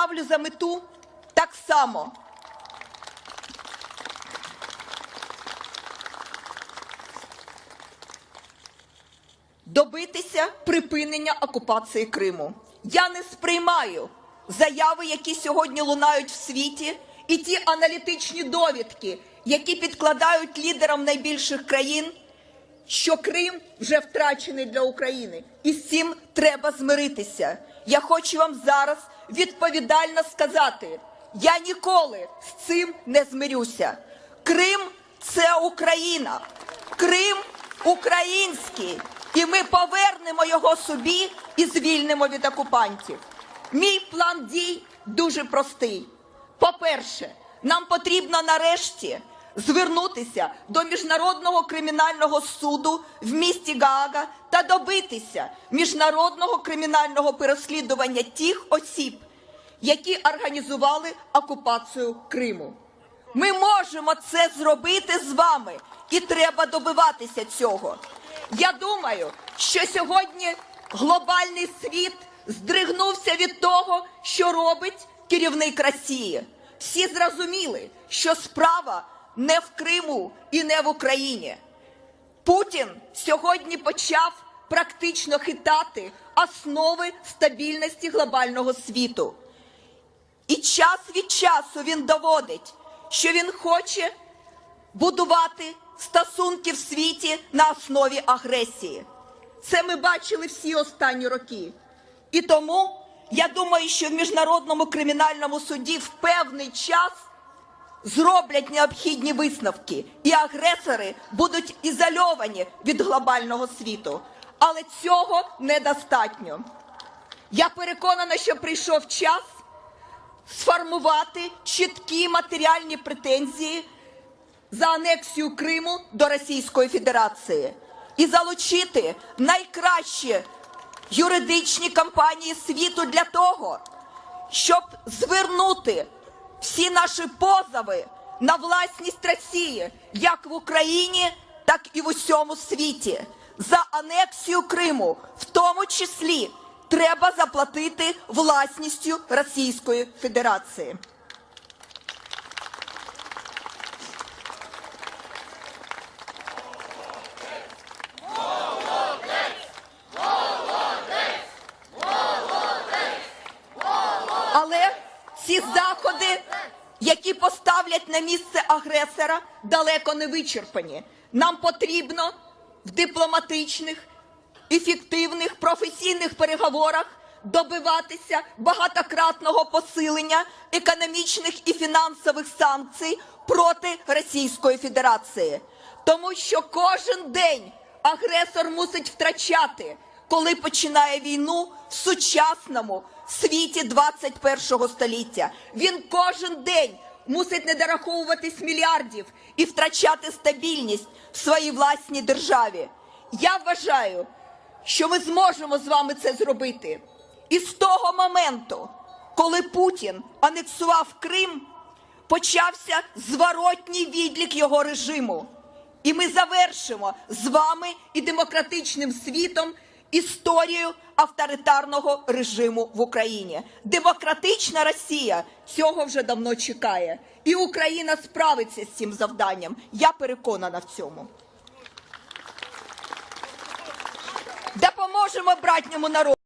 ставлю за мету так само добитися припинення окупації Криму. Я не сприймаю заяви, які сьогодні лунають в світі, і ті аналітичні довідки, які підкладають лідерам найбільших країн, що Крим вже втрачений для України, і з цим треба змиритися. Я хочу вам зараз відповідально сказати: я ніколи з цим не змирюся. Крим це Україна, Крим український, і ми повернемо його собі і звільнимо від окупантів. Мій план дій дуже простий. По-перше, нам потрібно нарешті звернутися до міжнародного кримінального суду в місті Гаага та добитися міжнародного кримінального переслідування тих осіб, які організували окупацію Криму. Ми можемо це зробити з вами, і треба добиватися цього. Я думаю, що сьогодні глобальний світ здригнувся від того, що робить керівник Росії. Всі зрозуміли, що справа не в Криму і не в Україні. Путін сьогодні почав практично хитати основи стабільності глобального світу. І час від часу він доводить, що він хоче будувати стосунки в світі на основі агресії. Це ми бачили всі останні роки. І тому я думаю, що в міжнародному кримінальному суді в певний час зроблять необхідні висновки, і агресори будуть ізольовані від глобального світу. Але цього недостатньо. Я переконана, що прийшов час сформувати чіткі матеріальні претензії за анексію Криму до Російської Федерації і залучити найкращі юридичні компанії світу для того, щоб звернути всі наші позови на власність Росії як в Україні, так і в усьому світі. За анексію Криму, в тому числі, треба заплатити власністю Російської Федерації. Але ці заходи, які поставлять на місце агресора, далеко не вичерпані. Нам потрібно в дипломатичних, ефективних, професійних переговорах добиватися багатократного посилення економічних і фінансових санкцій проти Російської Федерації. Тому що кожен день агресор мусить втрачати коли починає війну в сучасному світі 21 століття. Він кожен день мусить не дораховуватись мільярдів і втрачати стабільність в своїй власній державі. Я вважаю, що ми зможемо з вами це зробити. І з того моменту, коли Путін анексував Крим, почався зворотній відлік його режиму. І ми завершимо з вами і демократичним світом історію авторитарного режиму в Україні. Демократична Росія цього вже давно чекає, і Україна справиться з цим завданням. Я переконана в цьому. Допоможемо братньому народу.